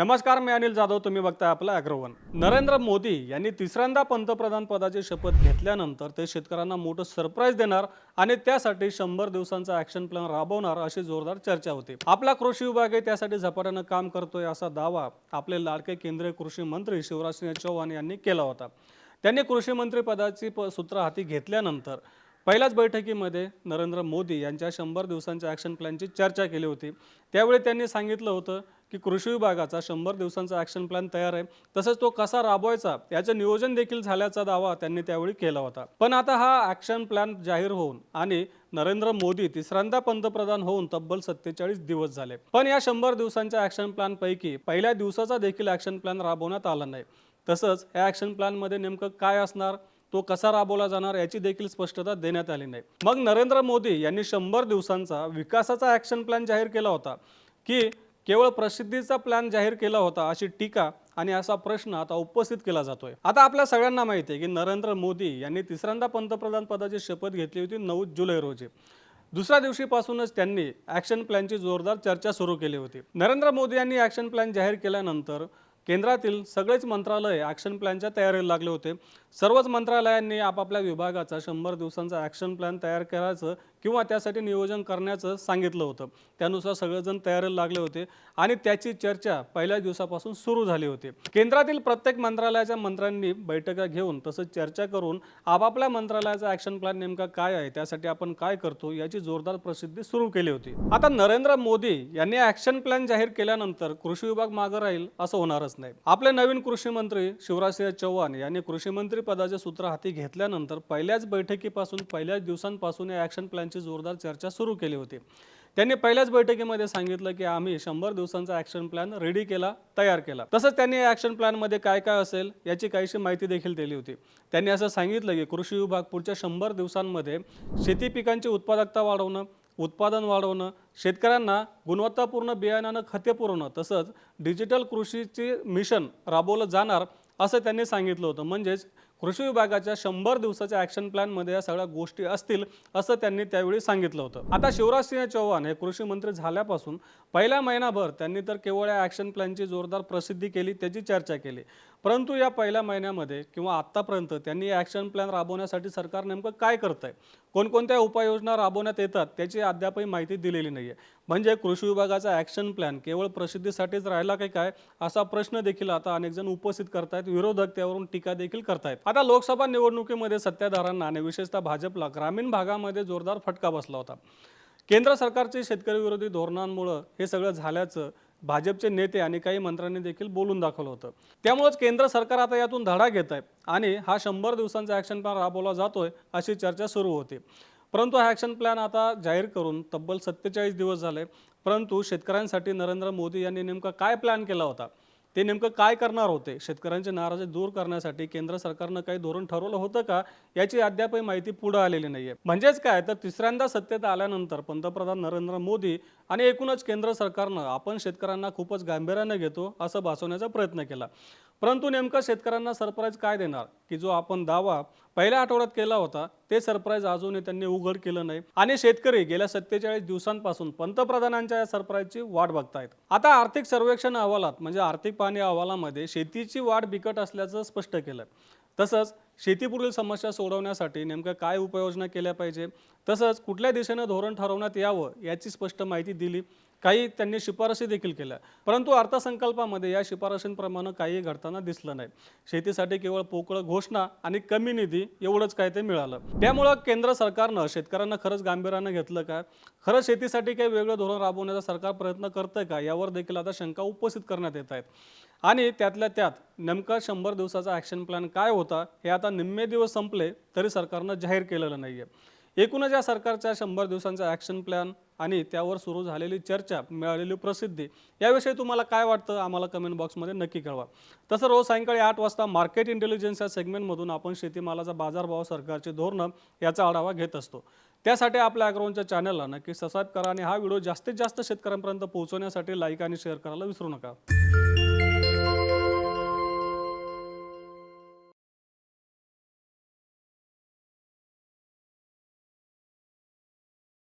नमस्कार मी अनिल जाधव. तुम्ही बघताय आपलं अॅग्रोवन. नरेंद्र मोदी यांनी तिसऱ्यांदा पंतप्रधान पदाची शपथ घेतल्यानंतर ते शेतकऱ्यांना मोठं सरप्राईज देणार आणि त्यासाठी शंभर दिवसांचा ॲक्शन प्लॅन राबवणार अशी जोरदार चर्चा होती. आपला कृषी विभागही त्यासाठी झपाट्यानं काम करतोय असा दावा आपले लाडके केंद्रीय कृषी मंत्री शिवराजसिंह चौहान यांनी केला होता. त्यांनी कृषी मंत्री पदाची प सूत्र हाती घेतल्यानंतर पहिल्याच बैठकीमध्ये नरेंद्र मोदी यांच्या शंभर दिवसांच्या ॲक्शन प्लॅनची चर्चा केली होती. त्यावेळी त्यांनी सांगितलं होतं की कृषी विभागाचा शंभर दिवसांचा ॲक्शन प्लॅन तयार आहे. तसंच तो कसा राबवायचा याचं नियोजन देखील झाल्याचा दावा त्यांनी त्यावेळी केला होता. पण आता हा ॲक्शन प्लॅन जाहीर होऊन आणि नरेंद्र मोदी तिसऱ्यांदा पंतप्रधान होऊन तब्बल सत्तेचाळीस दिवस झाले. पण या शंभर दिवसांच्या ॲक्शन प्लॅनपैकी पहिल्या दिवसाचा देखील ॲक्शन प्लॅन राबवण्यात आला नाही. तसंच या ॲक्शन प्लॅनमध्ये नेमकं काय असणार? तो कसा राबवला जाणार याची देखील स्पष्टता देण्यात आली नाही. मग नरेंद्र मोदी यांनी शंभर दिवसांचा विकासाचा ॲक्शन प्लॅन जाहीर केला होता की केवळ प्रसिद्धीचा प्लॅन जाहीर केला होता अशी टीका आणि असा प्रश्न आता उपस्थित केला जातोय. आता आपल्या सगळ्यांना माहिती आहे की नरेंद्र मोदी यांनी तिसऱ्यांदा पंतप्रधान पदाची शपथ घेतली होती नऊ जुलै रोजी. दुसऱ्या दिवशीपासूनच त्यांनी ॲक्शन प्लॅनची जोरदार चर्चा सुरू केली होती. नरेंद्र मोदी यांनी ॲक्शन प्लॅन जाहीर केल्यानंतर केंद्रातील सगळेच मंत्रालय ॲक्शन प्लॅनच्या तयारीला लागले होते. सर्वच मंत्रालयांनी आपापल्या विभागाचा शंभर दिवसांचा ॲक्शन प्लॅन तयार करायचं किंवा त्यासाठी नियोजन करण्याचं सांगितलं होतं. त्यानुसार सगळेजण तयारीला लागले होते आणि त्याची चर्चा पहिल्या दिवसापासून सुरू झाली होती. केंद्रातील प्रत्येक मंत्रालयाच्या मंत्र्यांनी बैठका घेऊन तसंच चर्चा करून आपापल्या मंत्रालयाचा ॲक्शन प्लॅन नेमका काय आहे त्यासाठी आपण काय करतो याची जोरदार प्रसिद्धी सुरू केली होती. आता नरेंद्र मोदी यांनी ॲक्शन प्लॅन जाहीर केल्यानंतर कृषी विभाग मागं राहील असं होणारच. नाही. आपले नवीन कृषी मंत्री शिवराजसिंह चौहान यांनी कृषी मंत्री पदाचे सूत्र हाती घेतल्यानंतर पहिल्याच बैठकीपासून पहिल्याच दिवसांपासून या ॲक्शन प्लॅनची जोरदार चर्चा सुरू केली होती. त्यांनी पहिल्याच बैठकीमध्ये सांगितलं की आम्ही शंभर दिवसांचा ॲक्शन प्लॅन रेडी केला तयार केला. तसंच त्यांनी या ॲक्शन प्लॅनमध्ये काय काय असेल याची काहीशी माहिती देखील दिली होती. त्यांनी असं सांगितलं की कृषी विभाग पुढच्या शंभर दिवसांमध्ये शेती पिकांची उत्पादकता वाढवणं उत्पादन वाढवणं शेतकऱ्यांना गुणवत्तापूर्ण बियाणानं खते पुरवणं तसंच डिजिटल कृषीची मिशन राबवलं जाणार असं त्यांनी सांगितलं होतं. म्हणजेच कृषी विभागाच्या शंभर दिवसाच्या ॲक्शन प्लॅनमध्ये या सगळ्या गोष्टी असतील असं त्यांनी त्यावेळी सांगितलं होतं. आता शिवराजसिंह चौहान हे कृषी मंत्री झाल्यापासून पहिल्या महिनाभर त्यांनी तर केवळ या ॲक्शन प्लॅनची जोरदार प्रसिद्धी केली त्याची चर्चा केली. परंतु या पहिल्या महिन्यामध्ये किंवा आत्तापर्यंत त्यांनी ॲक्शन प्लॅन राबवण्यासाठी सरकार नेमकं काय करत आहे कोणकोणत्या उपाययोजना राबवण्यात येतात? त्याची अद्यापही माहिती दिलेली नाही आहे म्हणजे कृषी विभागाचा ॲक्शन प्लॅन केवळ प्रसिद्धीसाठीच राहिला काही काय? असा प्रश्न देखील आता अनेक जण उपस्थित करतायत. विरोधक त्यावरून टीका देखील करतायत. आता लोकसभा निवडणुकीमध्ये सत्ताधारांना आणि विशेषतः भाजपला ग्रामीण भागामध्ये जोरदार फटका बसला होता. केंद्र सरकारचे शेतकरी विरोधी धोरणांमुळं हे सगळं झाल्याचं भाजपचे नेते आणि काही मंत्र्यांनी देखील बोलून दाखवलं होतं. त्यामुळेच केंद्र सरकार आता यातून धडा घेत आहे आणि हा शंभर दिवसांचा ॲक्शन प्लॅन राबवला जातोय अशी चर्चा सुरू होती. परंतु हा ॲक्शन प्लॅन आता जाहीर करून तब्बल सत्तेचाळीस दिवस झाले. परंतु शेतकऱ्यांसाठी नरेंद्र मोदी यांनी नेमका काय प्लॅन केला होता? ते नेमकं काय करणार होते? शेतकऱ्यांची नाराजी दूर करण्यासाठी केंद्र सरकारनं काही धोरण ठरवलं होतं का? याची अद्यापही माहिती पुढे आलेली नाहीये. म्हणजेच काय? तर तिसऱ्यांदा सत्तेत आल्यानंतर पंतप्रधान नरेंद्र मोदी आणि एकूणच केंद्र सरकारनं आपण शेतकऱ्यांना खूपच गांभीर्यानं घेतो असं भासवण्याचा प्रयत्न केला. परंतु नेमकं शेतकऱ्यांना सरप्राईज काय देणार? की जो आपण दावा पहिल्या आठवड्यात केला होता ते सरप्राईज अजूनही त्यांनी उघड केलं नाही. आणि शेतकरी गेल्या सत्तेचाळीस दिवसांपासून पंतप्रधानांच्या या सरप्राईजची वाट बघतायत. आता आर्थिक सर्वेक्षण अहवालात म्हणजे आर्थिक पाहणी अहवालामध्ये शेतीची वाढ बिकट असल्याचं स्पष्ट केलं तसंच शेतीपुढील समस्या सोडवण्यासाठी नेमकं काय उपाययोजना केल्या पाहिजे? तसंच कुठल्या दिशेनं धोरण ठरवण्यात यावं याची स्पष्ट माहिती दिली. काही त्यांनी शिफारसी देखील केल्या. परंतु अर्थसंकल्पामध्ये या शिफारशींप्रमाणे काहीही घडताना दिसलं नाही. शेतीसाठी केवळ पोकळ घोषणा आणि कमी निधी एवढंच काय ते मिळालं. त्यामुळं केंद्र सरकारनं शेतकऱ्यांना खरंच गांभीर्यानं घेतलं का? खरंच शेतीसाठी काही वेगळं धोरण राबवण्याचा सरकार प्रयत्न करतंय का? यावर देखील आता शंका उपस्थित करण्यात येत आहेत. आणि त्यातल्या त्यात नेमका शंभर दिवसाचा ॲक्शन प्लॅन काय होता हे आता निम्मे दिवस संपले तरी सरकारनं जाहीर केलेलं नाही आहे एकूणच या सरकारच्या शंभर दिवसांचा ॲक्शन प्लॅन आणि त्यावर सुरू झालेली चर्चा मिळालेली प्रसिद्धी याविषयी तुम्हाला काय वाटतं आम्हाला कमेंट बॉक्समध्ये नक्की कळवा. तसं रोज सायंकाळी आठ वाजता मार्केट इंटेलिजन्स या सेगमेंटमधून आपण शेतीमालाचा बाजारभाव सरकारची धोरणं याचा आढावा घेत असतो. त्यासाठी आपल्या अॅग्रोनच्या चॅनलला नक्की सबस्क्राईब करा आणि हा व्हिडिओ जास्तीत जास्त शेतकऱ्यांपर्यंत पोहोचवण्यासाठी लाईक आणि शेअर करायला विसरू नका.